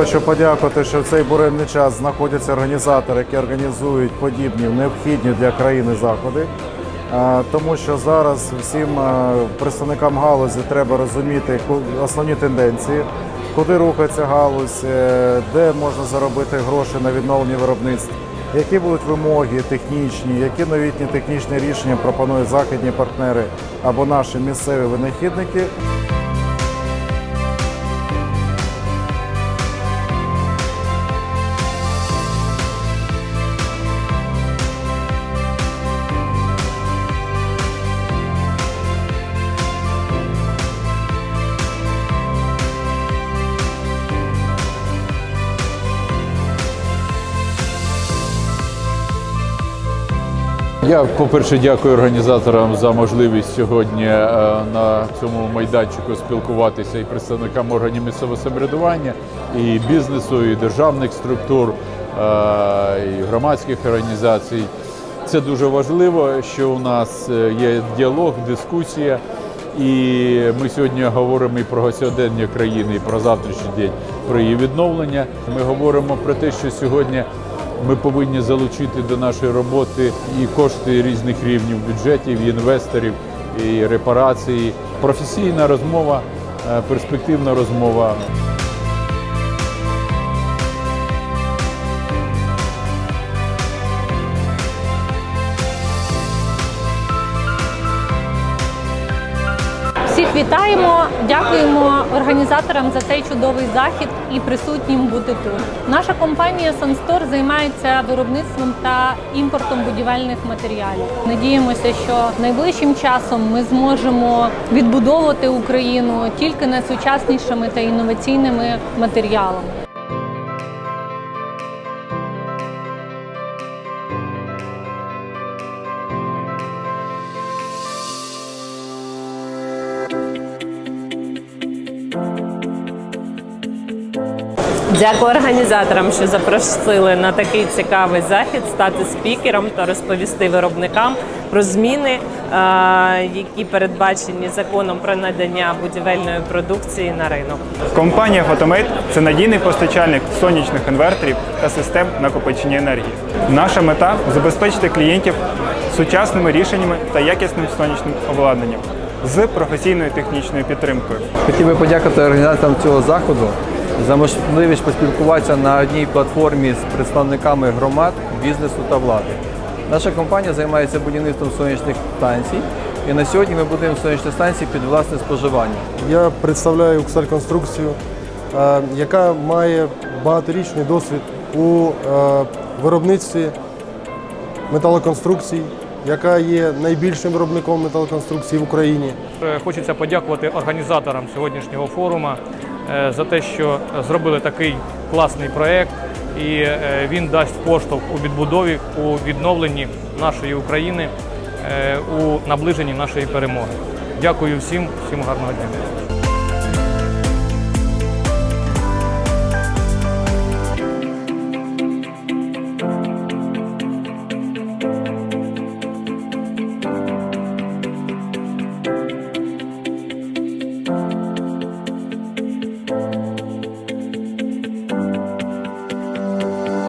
Хочу подякувати, що в цей буремний час знаходяться організатори, які організують подібні необхідні для країни заходи. Тому що зараз всім представникам галузі треба розуміти основні тенденції, куди рухається галузь, е, де можна заробити гроші на відновлення виробництв, які будуть вимоги технічні, які новітні технічні рішення пропонують західні партнери або наші місцеві винахідники. Я, по-перше, дякую організаторам за можливість сьогодні е, на цьому майданчику спілкуватися і представникам органів місцевого самоврядування, і бізнесу, і державних структур, е, і громадських організацій. Це дуже важливо, що у нас е, є діалог, дискусія. І ми сьогодні говоримо і про сьогодення країни, і про завтрашній день, про її відновлення. Ми говоримо про те, що сьогодні ми повинні залучити до нашої роботи і кошти різних рівнів бюджетів, інвесторів, і репарації. Професійна розмова, е, перспективна розмова. Всіх вітаємо, дякуємо організаторам за цей чудовий захід і присутнім бути тут. Наша компанія Санстор займається виробництвом та імпортом будівельних матеріалів. Надіємося, що найближчим часом ми зможемо відбудовувати Україну тільки найсучаснішими та інноваційними матеріалами. Дякую організаторам, що запросили на такий цікавий захід стати спікером та розповісти виробникам про зміни, які передбачені законом про надання будівельної продукції на ринок. Компанія Photomate – це надійний постачальник сонячних інверторів та систем накопичення енергії. Наша мета забезпечити клієнтів сучасними рішеннями та якісним сонячним обладнанням з професійною технічною підтримкою. Хотів би подякувати організаторам цього заходу за можливість поспілкуватися на одній платформі з представниками громад, бізнесу та влади. Наша компанія займається будівництвом сонячних станцій, і на сьогодні ми будуємо сонячні станції під власне споживання. Я представляю Укрсальконструкцію, е, яка має багаторічний досвід у е, виробництві металоконструкцій, яка є найбільшим виробником металоконструкцій в Україні. Е, Хочеться подякувати організаторам сьогоднішнього форуму за те, що зробили такий класний проект, і е, він дасть поштовх у відбудові, у відновленні нашої України, е, у наближенні нашої перемоги. Дякую всім, всім гарного дня.